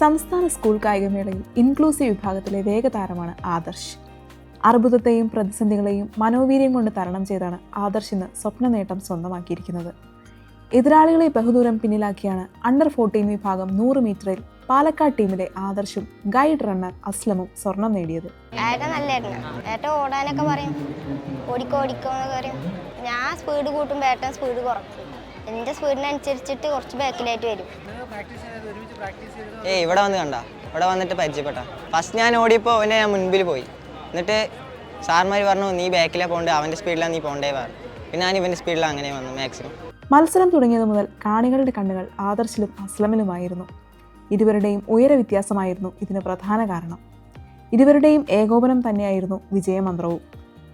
സംസ്ഥാന school കായികമേളയിൽ inclusive വിഭാഗത്തിലെ വേഗതാരമാണ് ആദർശ്. അർബുദത്തെയും പ്രതിസന്ധികളെയും മനോവീര്യം കൊണ്ട് തരണം ചെയ്താണ് ആദർശ് ഇന്ന് സ്വപ്ന നേട്ടം സ്വന്തമാക്കിയിരിക്കുന്നത്. എതിരാളികളെ ബഹുദൂരം പിന്നിലാക്കിയാണ് അണ്ടർ ഫോർട്ടീൻ വിഭാഗം നൂറ് മീറ്ററിൽ പാലക്കാട് ടീമിലെ ആദർശും ഗൈഡ് റണ്ണർ അസ്ലമും സ്വർണം നേടിയത്. അയാൾക്ക് നല്ലായിരുന്നു ഏട്ട ഓടാനൊക്കെ പറയും. ഓടിക്കോ ഓടിക്കോ എന്നൊക്കെ പറയും. ഞാൻ സ്പീഡ് കൂട്ടുമ്പോൾ ഏട്ടൻ സ്പീഡ് കുറക്കും എന്റെ സ്പീഡിനനുസരിച്ചിട്ട് കുറച്ച് ബാക്കിലായിട്ട് വരും. ഏ ഇവിടെ വന്ന് കണ്ട? ഇവിടെ വന്നിട്ട് പരിചയപ്പെട്ട. ഫസ്റ്റ് ഞാൻ ഓടിയപ്പോൾ അവനെ ഞാൻ മുൻപിൽ പോയി. എന്നിട്ട് സാർമാർ പറഞ്ഞു നീ ബാക്കിലാണ് പോകണ്ടേ. അവന്റെ സ്പീഡിലാണ് നീ പോകണ്ടേ പറഞ്ഞു. പിന്നെ ഞാൻ ഇവന്റെ സ്പീഡിലാണ് അങ്ങനെ വന്നു മാക്സിമം മത്സരം തുടങ്ങിയത് മുതൽ കാണികളുടെ കണ്ണുകൾ ആദർശിലും അസ്ലമിലുമായിരുന്നു. ഇരുവരുടെയും ഉയരവ്യത്യാസമായിരുന്നു ഇതിന് പ്രധാന കാരണം. ഇരുവരുടെയും ഏകോപനം തന്നെയായിരുന്നു വിജയമന്ത്രവും.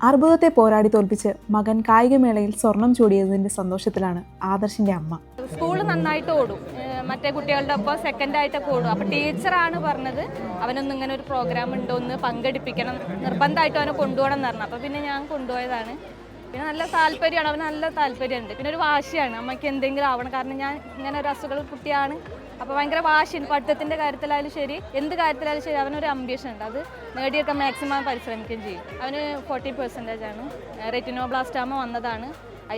അർബുദത്തെ പോരാടി തോൽപ്പിച്ച് മകൻ കായികമേളയിൽ സ്വർണം ചൂടിയതിന്റെ സന്തോഷത്തിലാണ് ആദർശിന്റെ അമ്മ. സ്കൂൾ നന്നായിട്ട് ഓടും. മറ്റേ കുട്ടികളുടെ ഒപ്പം സെക്കൻഡ് ആയിട്ടൊക്കെ ഓടും. അപ്പൊ ടീച്ചറാണ് പറഞ്ഞത് അവനൊന്നും ഇങ്ങനെ ഒരു പ്രോഗ്രാം ഉണ്ടോ ഒന്ന് പങ്കെടുപ്പിക്കണം. നിർബന്ധമായിട്ട് അവനെ കൊണ്ടുപോകണം എന്ന് പറഞ്ഞു. അപ്പൊ പിന്നെ ഞാൻ കൊണ്ടുപോയതാണ്. പിന്നെ നല്ല താല്പര്യമാണ് അവന് നല്ല താല്പര്യമുണ്ട്. പിന്നെ ഒരു വാശിയാണ് അമ്മയ്ക്ക് എന്തെങ്കിലും ആവണം. കാരണം ഞാൻ ഇങ്ങനെ ഒരു അസുഖ കുട്ടിയാണ്. അപ്പോൾ ഭയങ്കര വാശിയുണ്ട്. പഠിത്തത്തിന്റെ കാര്യത്തിലായാലും ശരി എന്ത് കാര്യത്തിലായാലും ശരി അവനൊരു അംബിഷൻ ഉണ്ട്. അത് നേടിയെടുക്കാൻ മാക്സിമം പരിശ്രമിക്കുകയും ചെയ്യും. അവന് ഫോർട്ടി പെർസെന്റേജ് ആണ്. റെറ്റിനോബ്ലാസ്റ്റാമ വന്നതാണ്.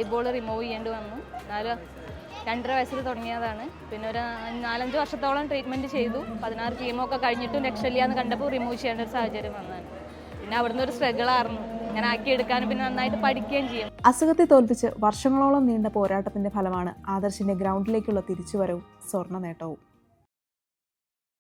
ഐബോൾ റിമൂവ് ചെയ്യേണ്ടി വന്നു. എന്നാലും രണ്ടര വയസ്സിൽ തുടങ്ങിയതാണ്. പിന്നെ ഒരു നാലഞ്ച് വർഷത്തോളം ട്രീറ്റ്മെന്റ് ചെയ്തു. പതിനാറ് കീമോ ഒക്കെ കഴിഞ്ഞിട്ടും രക്ഷയില്ല എന്ന് കണ്ടപ്പോൾ റിമൂവ് ചെയ്യേണ്ട ഒരു സാഹചര്യം വന്നതാണ്. പിന്നെ അവിടുന്ന് ഒരു സ്ട്രഗിൾ ആക്കി ആക്കിയെടുക്കാനും പിന്നെ നന്നായിട്ട് പഠിക്കുകയും ചെയ്യും. അസുഖത്തെ തോൽപ്പിച്ച് വർഷങ്ങളോളം നീണ്ട പോരാട്ടത്തിന്റെ ഫലമാണ് ആദർശിന്റെ ഗ്രൗണ്ടിലേക്കുള്ള തിരിച്ചുവരവും സ്വർണ നേട്ടവും.